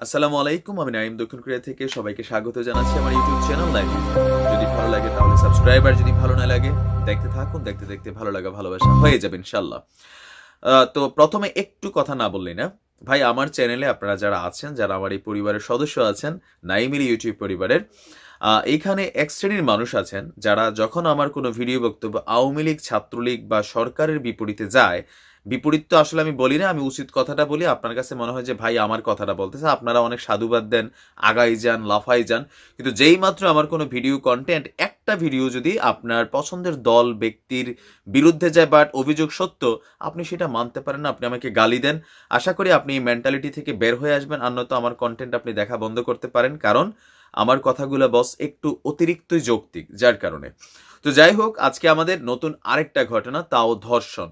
আসসালামু আলাইকুম আমি নাইম দক্ষিণ কোরিয়া থেকে সবাইকে স্বাগত জানাচ্ছি আমার ইউটিউব চ্যানেল লাইভ যদি ভালো লাগে তাহলে সাবস্ক্রাইব আর যদি ভালো না লাগে দেখতে থাকুন দেখতে দেখতে ভালো লাগা ভালোবাসা হয়ে যাবে ইনশাল্লাহ তো প্রথমে একটু কথা না বললি না। ভাই আমার চ্যানেলে আপনারা যারা আছেন যারা আমার এই পরিবারের সদস্য আছেন নাইমের ইউটিউব পরিবারের আহ, এইখানে এক শ্রেণির মানুষ আছেন যারা যখন আমার কোনো ভিডিও বক্তব্য আওয়ামী লীগ ছাত্রলীগ বা সরকারের বিপরীতে যায় বিপরীত তো আসলে আমি বলি না, আমি উচিত কথাটা বলি। আপনার কাছে মনে হয় যে, ভাই, আমার কথাটা বলতেছে। আপনারা অনেক সাধুবাদ দেন, আগাই যান, লাফাই যান। কিন্তু যেই মাত্র আমার কোনো ভিডিও কন্টেন্ট একটা ভিডিও যদি আপনার পছন্দের দল, ব্যক্তির বিরুদ্ধে যায় বাট অভিযোগ সত্য, আপনি সেটা মানতে পারেন না, আপনি আমাকে গালি দেন। আশা করি আপনি এই মেন্টালিটি থেকে বের হয়ে আসবেন, আর নয়তো আমার কন্টেন্ট আপনি দেখা বন্ধ করতে পারেন। কারণ আমার কথাগুলো বস একটু অতিরিক্তই যৌক্তিক, যার কারণে। তো যাই হোক, আজকে আমাদের নতুন আরেকটা ঘটনা, তাও ধর্ষণ।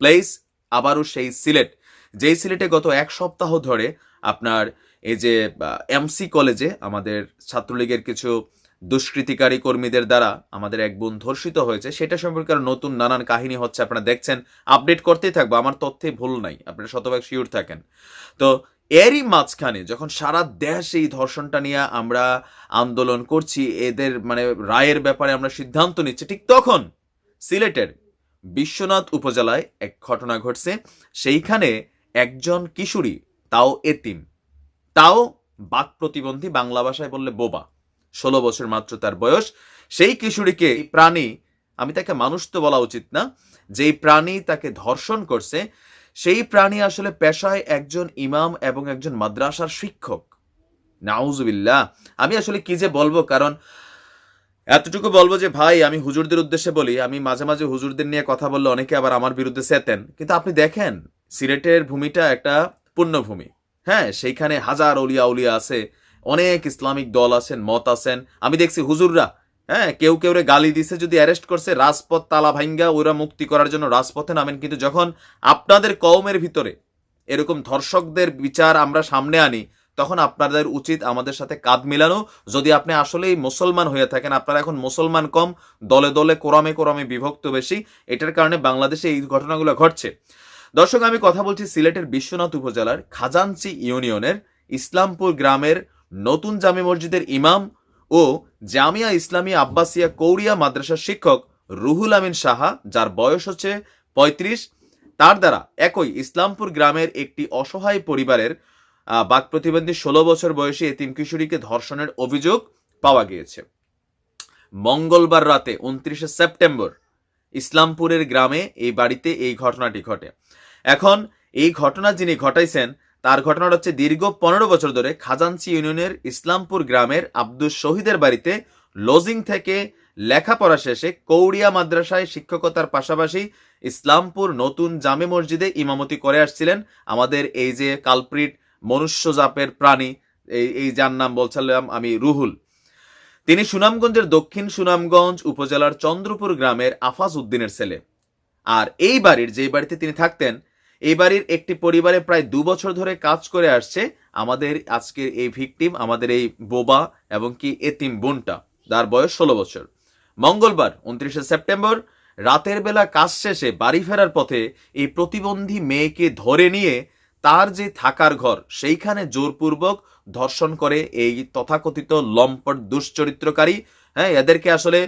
প্লেস আবারও সেই সিলেট। যেই সিলেটে গত এক সপ্তাহ ধরে আপনার এই যে এমসি কলেজে আমাদের ছাত্রলীগের কিছু দুষ্কৃতিকারী কর্মীদের দ্বারা আমাদের এক বোন ধর্ষিত হয়েছে, সেটা সম্পর্কে আরও নতুন নানান কাহিনী হচ্ছে, আপনারা দেখছেন। আপডেট করতেই থাকব, আমার তথ্যে ভুল নাই, আপনারা শতভাগ শিওর থাকেন। তো এরই মাঝখানে যখন সারা দেশ এই ধর্ষণটা নিয়ে আমরা আন্দোলন করছি, এদের মানে রায়ের ব্যাপারে আমরা সিদ্ধান্ত নিচ্ছি, ঠিক তখন সিলেটের বিশ্বনাথ উপজেলায় এক ঘটনা ঘটছে। সেইখানে একজন কিশোরী, তাও এতিম। তাও বাক প্রতিবন্ধী বাংলা ভাষায় বললে বোবা। ষোলো বছর মাত্র তার বয়স। সেই কিশোরীকে প্রাণী, আমি তাকে মানুষ তো বলা উচিত না, যেই প্রাণী তাকে ধর্ষণ করছে, সেই প্রাণী আসলে পেশায় একজন ইমাম এবং একজন মাদ্রাসার শিক্ষক। নাউজুবিল্লাহ, আমি আসলে কি যে বলব, কারণ এতটুকু বলব যে, ভাই, আমি হুজুরদের উদ্দেশ্যে বলি, আমি মাঝে মাঝে হুজুরদের নিয়ে কথা বললে অনেকে আবার আমার বিরুদ্ধে সেতেন কিন্তু আপনি দেখেন, সিলেটের ভূমিটা একটা পুণ্যভূমি হ্যাঁ সেইখানে হাজার অলিয়া উলিয়া আছে, অনেক ইসলামিক দল আছেন, মত আছেন। আমি দেখছি হুজুররা হ্যাঁ কেউ কেউ গালি দিছে, যদি অ্যারেস্ট করছে, রাজপথ তালা ভাঙ্গা ওরা মুক্তি করার জন্য রাজপথে নামেন। কিন্তু যখন আপনাদের কওমের ভিতরে এরকম ধর্ষকদের বিচার আমরা সামনে আনি তখন আপনাদের উচিত আমাদের সাথে কাঁধ মিলানো। যদি আপনি আসলেই মুসলমান হয়ে থাকেন, আপনারা এখন মুসলমান কম, দলে দলে কোরামে কোরামে বিভক্ত বেশি, এটার কারণে বাংলাদেশে এই ঘটনাগুলো ঘটছে। দর্শক, আমি কথা বলছি সিলেটের বিশ্বনাথ উপজেলার খাজানচি ইউনিয়নের ইসলামপুর গ্রামের নতুন জামে মসজিদের ইমাম ও জামিয়া ইসলামী আব্বাসিয়া কৌরিয়া মাদ্রাসার শিক্ষক রুহুল আমিন সাহা, যার বয়স হচ্ছে পঁয়ত্রিশ, তার দ্বারা একই ইসলামপুর গ্রামের একটি অসহায় পরিবারের বাক প্রতিবন্ধী ষোলো বছর বয়সী এতিম কিশোরীকে ধর্ষণের অভিযোগ পাওয়া গিয়েছে। মঙ্গলবার রাতে উনত্রিশে সেপ্টেম্বর ইসলামপুরের গ্রামে এই বাড়িতে এই ঘটনাটি ঘটে। এখন এই ঘটনা যিনি ঘটাইছেন, তার ঘটনাটা হচ্ছে দীর্ঘ পনেরো বছর ধরে খাজানচি ইউনিয়নের ইসলামপুর গ্রামের আব্দুল শহীদের বাড়িতে লজিং থেকে লেখাপড়া শেষে কৌড়িয়া মাদ্রাসায় শিক্ষকতার পাশাপাশি ইসলামপুর নতুন জামে মসজিদে ইমামতি করে আসছিলেন আমাদের এই যে কালপ্রিট মনুষ্য জাপের প্রাণী, এই এই যার নাম বলছিলাম আমি রুহুল। তিনি সুনামগঞ্জের দক্ষিণ সুনামগঞ্জ উপজেলার চন্দ্রপুর গ্রামের আফাজ উদ্দিনের ছেলে। আর এই বাড়ির যে বাড়িতে তিনি থাকতেন, এই বাড়ির একটি পরিবারে প্রায় দু বছর ধরে কাজ করে আসছে আমাদের আজকের এই ভিকটিম, আমাদের এই বোবা এবং কি এতিম বোনটা তার বয়স ষোলো বছর। মঙ্গলবার, উনত্রিশে সেপ্টেম্বর, রাতের বেলা কাজ শেষে বাড়ি ফেরার পথে এই প্রতিবন্ধী মেয়েকে ধরে নিয়ে তার যে থাকার ঘর, সেইখানে জোরপূর্বক ধর্ষণ করে এই তথাকথিত লম্পট দুশ্চরিত্রকারী হ্যাঁ এদেরকে আসলে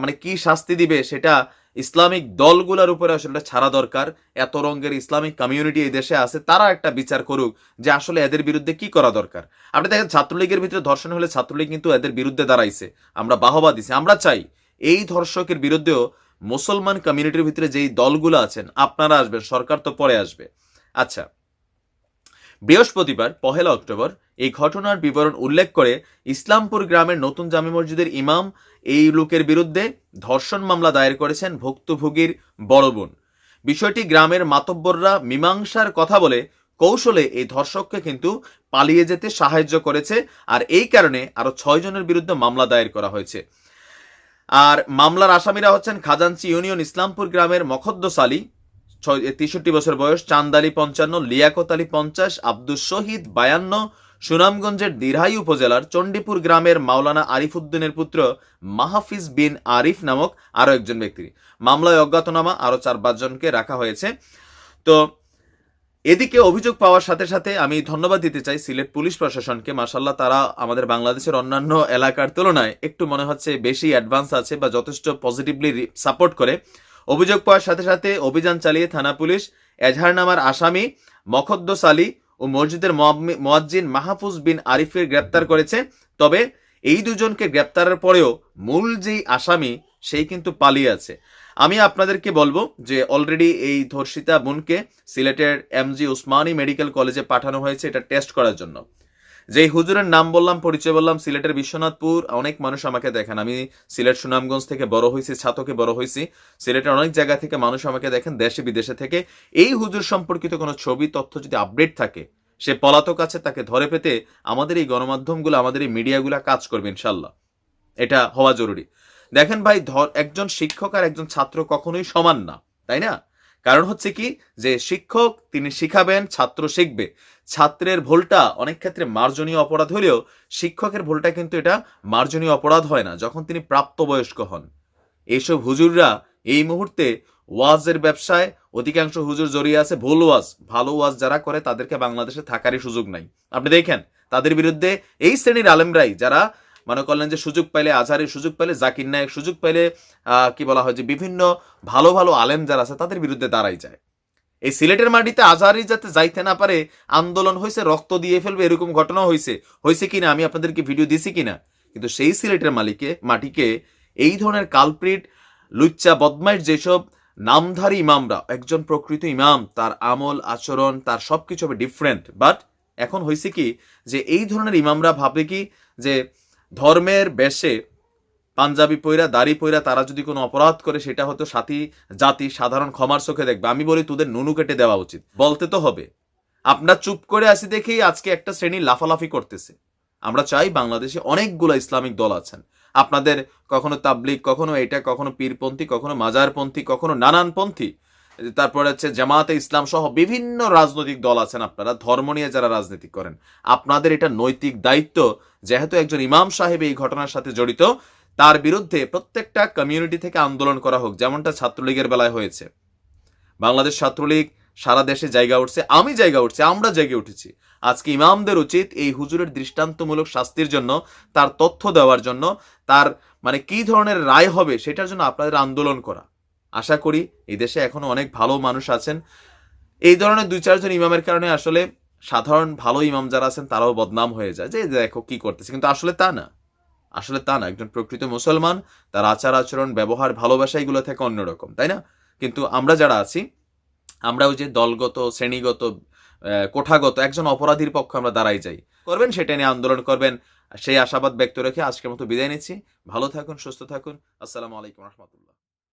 মানে কি শাস্তি দিবে সেটা ইসলামিক দলগুলোর উপরে আসলে ছাড়া দরকার। এত রঙের ইসলামিক কমিউনিটি এই দেশে আছে, তারা একটা বিচার করুক যে আসলে এদের বিরুদ্ধে কি করা দরকার। আপনি দেখেন, ছাত্রলীগের ভিতরে ধর্ষণ হলে ছাত্রলীগ কিন্তু এদের বিরুদ্ধে দাঁড়াইছে। আমরা বাহবা দিছি, আমরা চাই এই ধর্ষকের বিরুদ্ধেও মুসলমান কমিউনিটির ভিতরে যেই দলগুলো আছেন, আপনারা আসবেন, সরকার তো পরে আসবে। আচ্ছা বৃহস্পতিবার, পহেলা অক্টোবর, এই ঘটনার বিবরণ উল্লেখ করে ইসলামপুর গ্রামের নতুন জামে মসজিদের ইমাম এই লোকের বিরুদ্ধে ধর্ষণ মামলা দায়ের করেছেন ভুক্তভোগীর বড় বোন। বিষয়টি গ্রামের মাতব্বররা মীমাংসার কথা বলে কৌশলে এই ধর্ষককে কিন্তু পালিয়ে যেতে সাহায্য করেছে আর এই কারণে আরও ছয় জনের বিরুদ্ধে মামলা দায়ের করা হয়েছে। আর মামলার আসামিরা হচ্ছেন খাজানচি ইউনিয়ন ইসলামপুর গ্রামের মখদ্দস আলী ছয় তেষট্টি বছর বয়স চাঁদ আলী পঞ্চান্ন, লিয়াকত আলী পঞ্চাশ আব্দুল শহীদ বায়ান্ন, সুনামগঞ্জের দিরহাই উপজেলার চণ্ডীপুর গ্রামের মাওলানা আরিফ উদ্দিনের পুত্র মাহফিজ বিন আরিফ নামক আরও একজন ব্যক্তি। মামলায় অজ্ঞাতনামা আরও চার পাঁচজনকে রাখা হয়েছে। তো এদিকে অভিযোগ পাওয়ার সাথে সাথে আমি ধন্যবাদ দিতে চাই সিলেট পুলিশ প্রশাসনকে। মাসাল্লাহ তারা আমাদের বাংলাদেশের অন্যান্য এলাকার তুলনায় একটু মনে হচ্ছে বেশি অ্যাডভান্স আছে বা যথেষ্ট পজিটিভলি সাপোর্ট করে। অভিযোগ পাওয়ার সাথে সাথে অভিযান চালিয়ে থানা পুলিশ এজাহারনামার আসামি মখদ্দস আলী ও মসজিদের মোয়াজ্জিন মাহফুজ বিন আরিফের গ্রেপ্তার করেছে। তবে এই দুজনকে গ্রেপ্তারের পরেও মূল যেই আসামি, সেই কিন্তু পালিয়ে আছে। আমি আপনাদেরকে বলব যে অলরেডি এই ধর্ষিতা বোনকে সিলেটের এমজি উসমানী মেডিকেল কলেজে পাঠানো হয়েছে। এটা টেস্ট করার জন্য। যেই হুজুরের নাম বললাম, পরিচয় বললাম, সিলেটের বিশ্বনাথপুর, অনেক মানুষ আমাকে দেখেন। আমি সিলেট সুনামগঞ্জ থেকে বড় হয়েছি, ছাতকে বড় হয়েছি। সিলেটের অনেক জায়গা থেকে মানুষ আমাকে দেখেন, দেশে বিদেশে থেকে। এই হুজুর সম্পর্কিত কোনো ছবি, তথ্য যদি আপডেট থাকে, সে পলাতক আছে, তাকে ধরে পেতে আমাদের এই গণমাধ্যমগুলো, আমাদের এই মিডিয়াগুলো কাজ করবে ইনশাল্লাহ এটা হওয়া জরুরি। দেখেন ভাই, ধর, একজন শিক্ষক আর একজন ছাত্র কখনোই সমান না, তাই না? কারণ হচ্ছে কি যে শিক্ষক তিনি শিখাবেন, ছাত্র শিখবে। ছাত্রের ভুলটা অনেক ক্ষেত্রে মার্জনীয় অপরাধ হলেও শিক্ষকের ভুলটা কিন্তু এটা মার্জনীয় অপরাধ হয় না, যখন তিনি প্রাপ্তবয়স্ক হন। এইসব হুজুররা এই মুহূর্তে ওয়াজের ব্যবসায় অধিকাংশ হুজুর জড়িয়ে আছে ভুল ওয়াজ, ভালো ওয়াজ যারা করে তাদেরকে বাংলাদেশে থাকারই সুযোগ নাই। আপনি দেখেন, তাদের বিরুদ্ধে এই শ্রেণির আলেমরাই যারা মনে করলেন যে সুযোগ পাইলে আজহারের সুযোগ পাইলে জাকির নায়ক, সুযোগ পাইলে কি বলা হয় যে বিভিন্ন ভালো ভালো আলেম যারা আছে, তাদের বিরুদ্ধে দাঁড়াই যায়। এই সিলেটের মাটিতে আজহারি যাতে যাইতে না পারে, আন্দোলন হয়েছে, রক্ত দিয়ে ফেলবে, এরকম ঘটনা হয়েছে। হয়েছে কিনা, আমি আপনাদেরকে ভিডিও দিছি কিনা? কিন্তু সেই সিলেটের মালিকে, মাটিকে এই ধরনের কালপ্রিট লুচ্চা বদমাইট যেসব নামধারী ইমামরা, একজন প্রকৃত ইমাম, তার আমল, আচরণ, তার সবকিছু হবে ডিফারেন্ট বাট এখন হয়েছে কি, যে এই ধরনের ইমামরা ভাবে কি, যে ধর্মের বেশে পাঞ্জাবি পইরা, দাড়ি পইরা তারা যদি কোনো অপরাধ করে, সেটা হয়তো সাথী, জাতি, সাধারণ ক্ষমার চোখে দেখবে। আমি বলি তোদের নুনু কেটে দেওয়া উচিত। বলতে তো হবে। আপনার চুপ করে আসি দেখেই আজকে একটা শ্রেণি লাফালাফি করতেছে। আমরা চাই বাংলাদেশে অনেকগুলো ইসলামিক দল আছেন। আপনাদের কখনো তাবলিগ, কখনো এটা, কখনো পীরপন্থী, কখনো মাজারপন্থী, কখনো নানানপন্থী তারপরে হচ্ছে জামাতে ইসলাম সহ বিভিন্ন রাজনৈতিক দল আছেন আপনারা, ধর্ম নিয়ে যারা রাজনীতি করেন। আপনাদের এটা নৈতিক দায়িত্ব, যেহেতু একজন ইমাম সাহেব এই ঘটনার সাথে জড়িত, তার বিরুদ্ধে প্রত্যেকটা কমিউনিটি থেকে আন্দোলন করা হোক, যেমনটা ছাত্রলীগের বেলায় হয়েছে। বাংলাদেশ ছাত্রলীগ সারা দেশে জায়গা উঠছে, আমি জায়গা উঠছে, আমরা জেগে উঠেছি। আজকে ইমামদের উচিত এই হুজুরের দৃষ্টান্তমূলক শাস্তির জন্য, তার তথ্য দেওয়ার জন্য, তার মানে কি ধরনের রায় হবে, সেটার জন্য আপনাদের আন্দোলন করা। আশা করি এই দেশে এখনও অনেক ভালো মানুষ আছেন। এই ধরনের দুই চারজন ইমামের কারণে আসলে সাধারণ ভালো ইমাম যারা আছেন, তারাও বদনাম হয়ে যায় যে, দেখো কি করতেছে। কিন্তু আসলে তা না। আসলে তা না। একজন প্রকৃত মুসলমান, তার আচার আচরণ, ব্যবহার, ভালোবাসা এগুলো থেকে অন্যরকম, তাই না? কিন্তু আমরা যারা আছি, আমরা ওই যে দলগত, শ্রেণীগত কোঠাগত, একজন অপরাধীর পক্ষে আমরা দাঁড়াই যাই। করবেন, সেটা নিয়ে আন্দোলন করবেন, সেই আশাবাদ ব্যক্ত রেখে আজকের মতো বিদায় নিচ্ছি। ভালো থাকুন, সুস্থ থাকুন। আসসালামু আলাইকুম রহমতুল্লাহ।